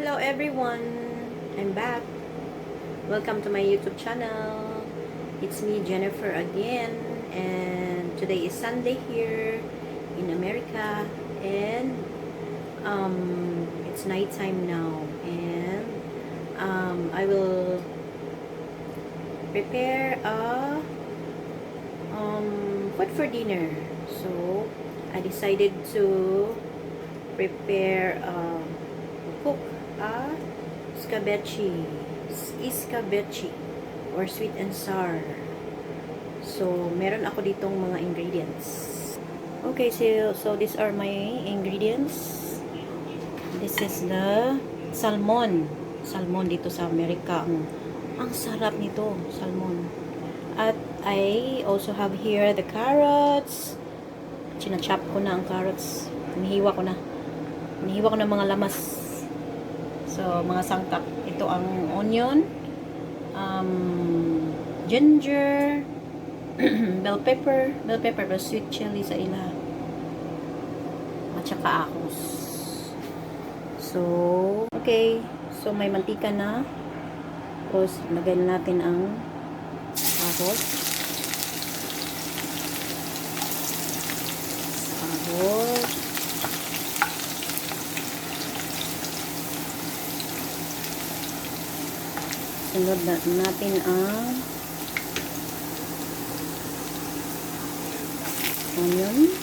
Hello everyone! I'm back. Welcome to my YouTube channel. It's me, Jennifer, again. And today is Sunday here in America. And um, it's nighttime now. And um, I will prepare a um, food for dinner. So, I decided to prepare um, cook a scabeche escabeche or sweet and sour. So meron ako ditong mga ingredients. Okay so, so these are my ingredients. This is the salmon. Salmon dito sa Amerika. Ang, ang sarap nito salmon. At I also have here the carrots. Chinachop ko na ang carrots. Hinihiwa ko na. Hinihiwa ko ng mga lamas so mga sangkap. Ito ang onion um, ginger bell pepper. Bell pepper but sweet chili sa ila. At saka akos so okay. So may mantika na. Tapos lagay na natin ang akos sunod na natin ang onion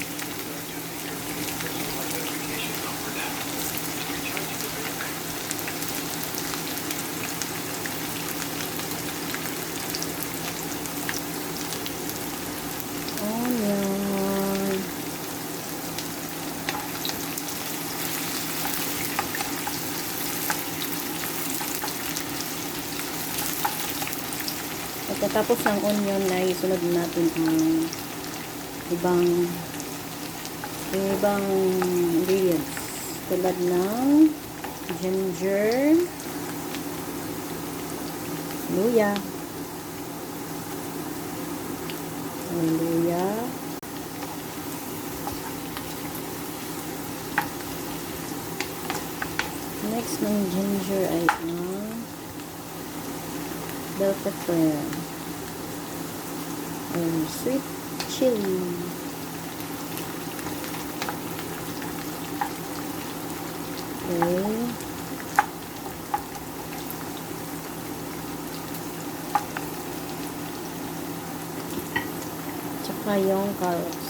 Pagkatapos ng onion ay sunod natin ang ibang ibang ingredients. Tulad ng ginger luya. Luya. Next ng ginger ay ang bell pepper and sweet chili okay tsaka yung carrots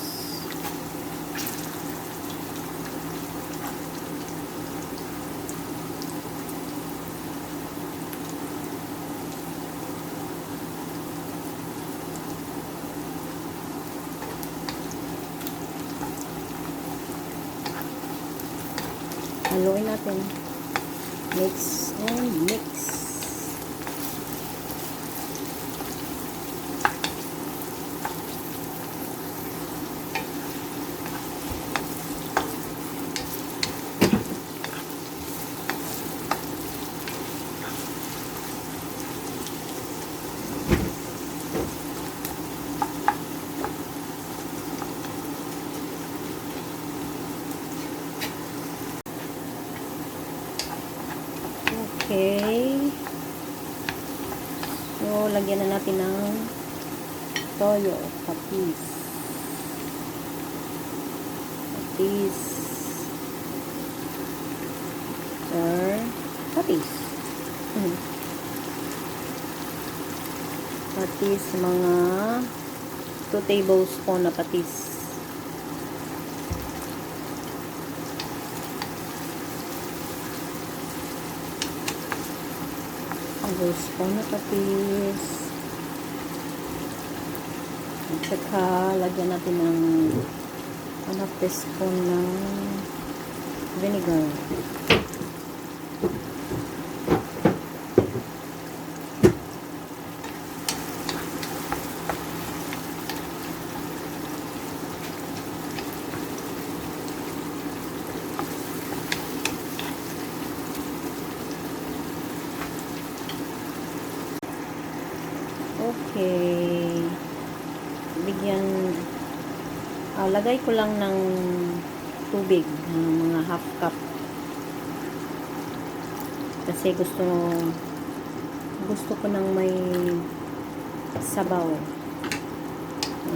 haluin natin. Mix and mix Okay. So, lagyan na natin ng toyo, patis. Patis. Or, patis. Hmm. Patis, mga 2 tablespoon na patis. Na patis. At saka, lagyan natin ng 1 half teaspoon ng vinegar. Okay. Bigyan, ah, lagay ko lang ng tubig, ng mga half cup. Kasi gusto gusto ko nang may sabaw.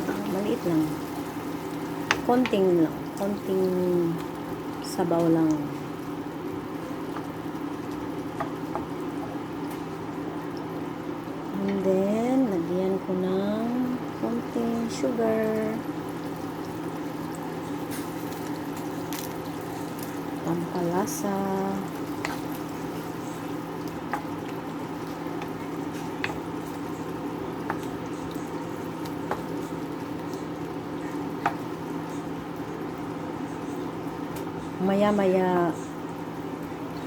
Ah, maliit lang. Konting lang. Konting sabaw lang. And then, lagyan ko ng konting sugar. Pampalasa. Maya-maya,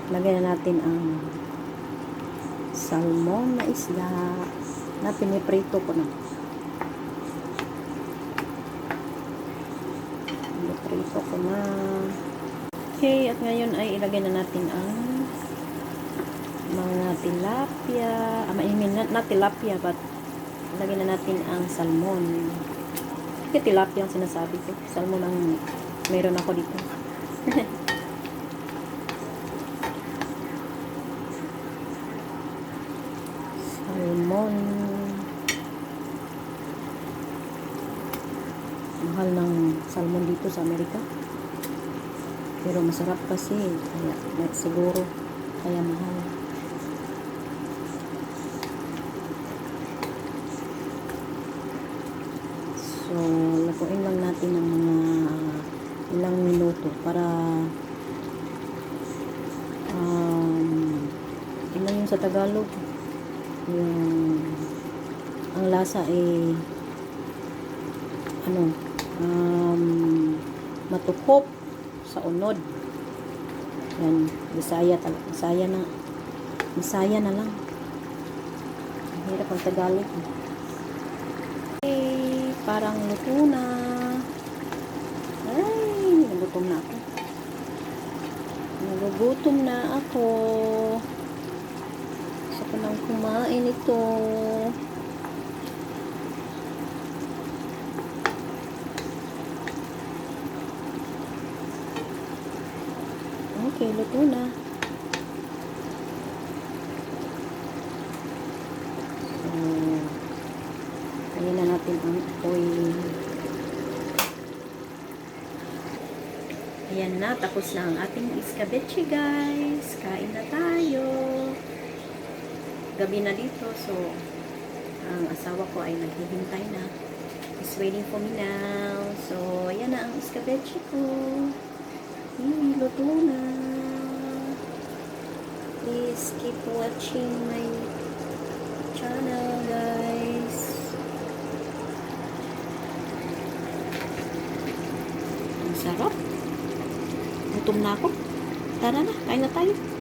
lagyan na natin ang salmon na isda na piniprito ko na. Piniprito ko na. Okay, at ngayon ay ilagay na natin ang mga tilapia. Ah, I mean, not, not tilapia, but ilagay na natin ang salmon. Hindi tilapia ang sinasabi ko. Salmon ang meron ako dito. Salmon. Mahal ng salmon dito sa Amerika. Pero masarap kasi. Kaya, siguro, kaya mahal. So, lakuin lang natin ng mga ilang minuto para um, ano yun sa Tagalog yung ang lasa ay ano um, matukop sa unod. Yan Bisaya talaga Bisaya na Bisaya na lang. Ang hirap ang Tagalog. Okay parang luto na. Ay nagutom na ako. Nagugutom na ako. Gusto ko nang kumain ito Okay, luto na. Ayan na natin ang oil. Ayan na, tapos na ang ating iskabeche guys. Kain na tayo. Gabi na dito, so ang asawa ko ay naghihintay na. He's waiting for me now. So, ayan na ang iskabeche ko. Hmm, luto na. Please keep watching my channel, guys. Ang sarap. Gutom na ako. Tara na, kain na tayo.